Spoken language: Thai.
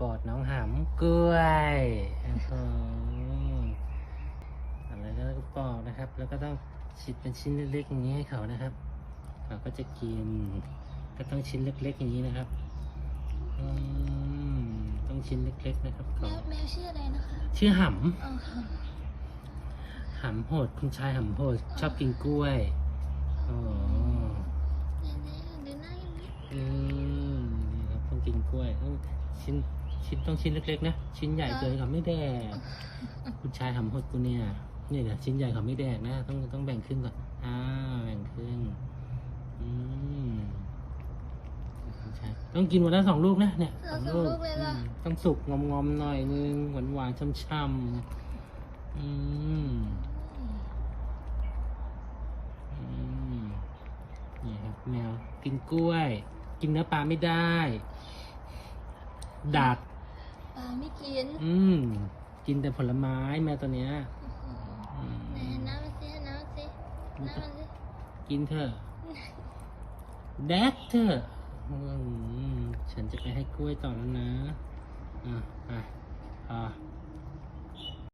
โปรดน้องหำกล้วยอื้อหืออะไรแล้วก็ปอกนะครับ แล้วก็ต้องชิ้นเป็นชิ้นเล็กๆอย่างนี้ให้เขานะครับ เขาก็จะกิน ก็ต้องชิ้นเล็กๆอย่างนี้นะครับอืมต้องชิ้นเล็กๆนะครับแมเขาวแมวชื่ออะไรนะคะ ชื่อหอ๋อค่ะำหำโหดคุณชายหำโหดชอบกินกล้วยอ๋อแน่ๆดูหน้าอย่างนี้อืมนี่ครับต้องกินกล้วยต้องชิ้น ชิ้นต้องชิ้นเล็กๆนะ ชิ้นใหญ่เกินเขาไม่แดกคุณชายหำโหดกูเนี่ยนี่เดี๋ยวชิ้นใหญ่เขาไม่แดกนะ ต้องต้องแบ่งครึ่งก่อนอ่าแบ่งครึ่งอืมคุณชายต้องกินวันละสองลูกนะเนี่ยเราสองลูกเลยล่ะอื มต้องสุกงอมๆหน่อยนึงหวานหวานๆช่ำๆอืมอืมนี่ครับแมวกินกล้วย กินเนื้อปลาไม่ได้ ดัดปลาไม่กินอืม กินแต่ผลไม้แมวตัวเนี้ยอืมแม่น้ำมันสิน้ำมันสิน้ำมันสิกินเถอะแดกเถอะอืมฉันจะไปให้กล้วยต่อแล้วนะ อะอะอะ